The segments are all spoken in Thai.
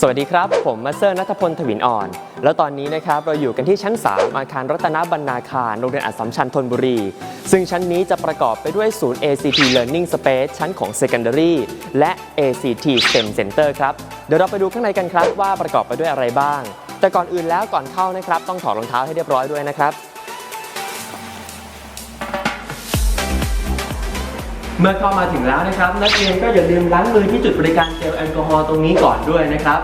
สวัสดีครับ ผมมาสเซอร์นัทพลถวินอ่อน แล้วตอนนี้นะครับเราอยู่กันที่ชั้น 3 อาคารรัตนบรรณาคารโรงเรียนอัสสัมชัญธนบุรี ซึ่งชั้นนี้จะประกอบไปด้วยศูนย์ ACT Learning Space ชั้นของ Secondary และ ACT STEM Center ครับเดี๋ยวเราไปดูข้างในกันครับว่าประกอบไปด้วยอะไรบ้าง แต่ก่อนอื่นแล้วก่อนเข้านะครับต้องถอดรองเท้าให้เรียบร้อยด้วยนะครับ เมื่อเข้ามาถึงแล้วนะครับ นักเรียนก็อย่าลืมล้างมือที่จุดบริการเจลแอลกอฮอล์ตรงนี้ก่อนด้วยนะครับ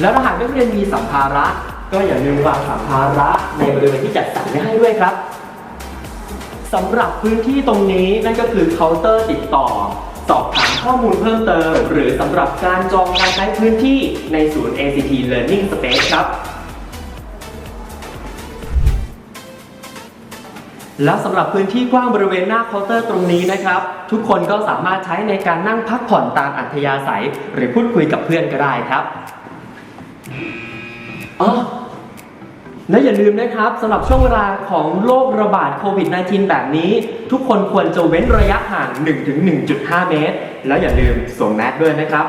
แล้วถ้าหากนักเรียนมีสัมภาระ ก็อย่าลืมวางสัมภาระในบริเวณที่จัดสรรไว้ให้ด้วยครับสำหรับพื้นที่ตรงนี้นั่นก็คือเคาน์เตอร์ติดต่อ สอบถามข้อมูลเพิ่มเติม หรือสำหรับการจองการใช้พื้นที่ในศูนย์ ACT Learning Space ครับ แล้วสำหรับพื้นที่กว้างบริเวณหน้าเคาน์เตอร์ตรงนี้นะครับ ทุกคนก็สามารถใช้ในการนั่งพักผ่อนตามอัธยาศัย หรือพูดคุยกับเพื่อนก็ได้ครับอ๋อและอย่าลืมนะครับสำหรับช่วงเวลาของโรคระบาดโควิด -19 แบบนี้ ทุกคนควรจะเว้นระยะห่าง 1-1.5 เมตร แล้วอย่าลืมสวมแมสด้วยนะครับ